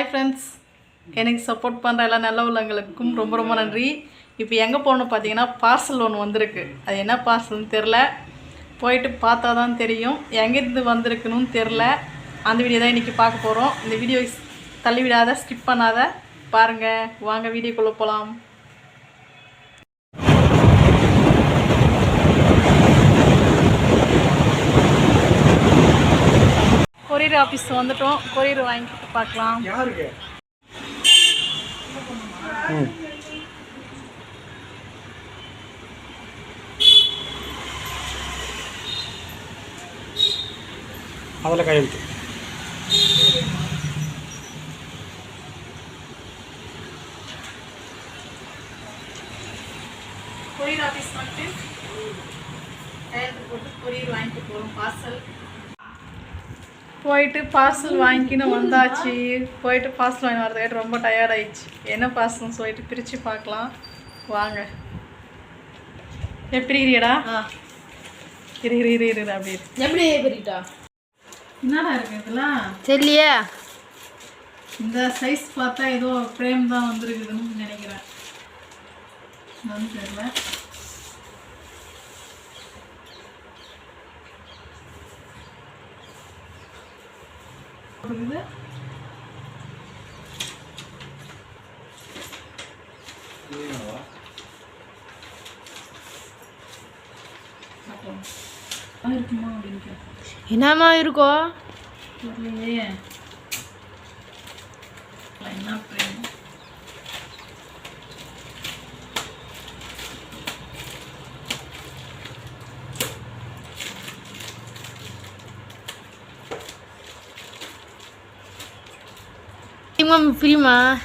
Hi friends எனக்கு support பண்ணுற எல்லா நல்ல உள்ளவங்களுக்கும் ரொம்ப ரொம்ப நன்றி. இப்போ எங்கே போகணும் பார்த்தீங்கன்னா பார்சல் ஒன்று வந்திருக்கு. அது என்ன பார்சல்னு தெரில போயிட்டு பார்த்தா தான் தெரியும். எங்கேருந்து வந்திருக்குன்னு தெரில அந்த வீடியோ தான் இன்றைக்கி பார்க்க போகிறோம் இந்த வீடியோ தள்ளிவிடாத ஸ்கிப் பண்ணாத. பாருங்கள் வாங்க வீடியோக்குள்ளே போகலாம் கொரியர் ஆஃபீஸ் வந்துட்டோம். கொரியர் வாங்கிட்டு பார்க்கலாம். யாருக்கு? அதில் கையெழுத்து கொரியர் ஆஃபீஸ் வந்துட்டு கையெழுத்து போட்டு கொரியர் வாங்கிட்டு போகிறோம் பார்சல் போயிட்டு பார்சல் வாங்கிக்கின்னு வந்தாச்சு. போயிட்டு பார்சல் வாங்கி வரதுக்காட்டி ரொம்ப டயர்ட் ஆயிடுச்சு. என்ன பார்சல்னு சொல்லிட்டு பிரித்து பார்க்கலாம். வாங்க. எப்படி இரியடா இரு இரு இரு இரு அப்படி இரு. எப்படி பெரியட்டா என்னடா இருக்கு இதெல்லாம்? தெரியலையே. இந்த சைஸ் பார்த்தா ஏதோ ஃப்ரேம் தான் வந்திருக்குதுன்னு நினைக்கிறேன். தெரியல. ஆ, இருக்குமா அப்படின்னு. என்னம்மா இருக்கோ? என்ன mga prima.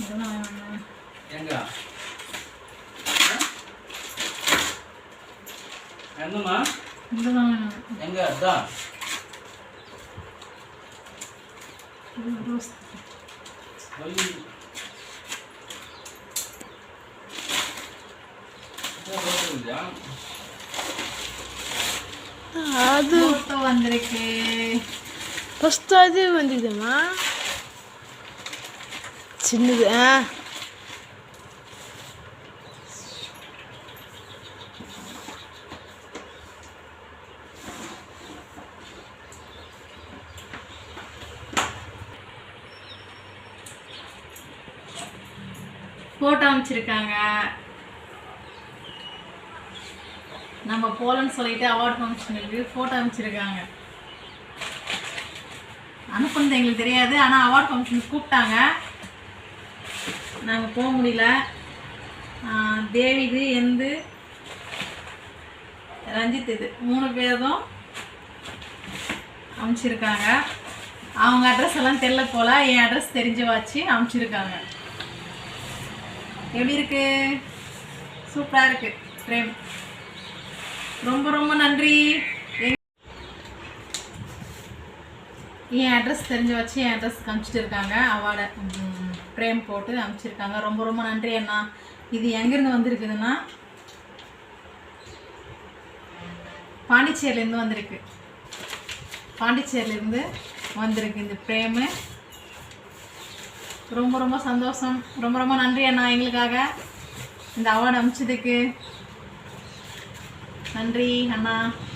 இதெல்லாம் வேணாமா? என்னம்மா இதெல்லாம் வேணாம். எங்க அதான் இது ரோஸ். போய் அது photo வந்திருக்கு ஃபஸ்ட்டு அது வந்துக்குதும்மா சின்னது ஆ. ஃபோட்டோ அமைச்சிருக்காங்க நம்ம போலன்னு சொல்லிட்டு அவார்ட் ஃபங்க்ஷனுக்கு ஃபோட்டோ அமைச்சிருக்காங்க அனுப்புனது எங்களுக்கு தெரியாது ஆனால் அவார்ட் ஃபங்க்ஷனுக்கு கூப்பிட்டாங்க. நாங்கள் போக முடியல. தேவிது எந்து ரஞ்சித் இது மூணு பேரும் அமைச்சிருக்காங்க. அவங்க அட்ரஸ் எல்லாம் தெரில போல என் அட்ரஸ் தெரிஞ்சு வச்சு அமைச்சிருக்காங்க. எப்படி இருக்கு? சூப்பராக இருக்கு பிரேம். ரொம்ப ரொம்ப நன்றி எங்க- என் அட்ரஸ் தெரிஞ்சு வச்சு என் அட்ரஸ்க்கு அனுப்பிச்சிட்டு இருக்காங்க. அவார்டை ஃப்ரேம் போட்டு அனுப்பிச்சிருக்காங்க. ரொம்ப ரொம்ப நன்றி அண்ணா. இது எங்கேருந்து வந்திருக்குதுன்னா பாண்டிச்சேரிலேருந்து வந்திருக்கு. பாண்டிச்சேரிலேருந்து வந்திருக்கு இந்த ஃப்ரேமு ரொம்ப ரொம்ப சந்தோஷம். ரொம்ப ரொம்ப நன்றி அண்ணா எங்களுக்காக இந்த அவார்டு அமைச்சதுக்கு நன்றி அண்ணா.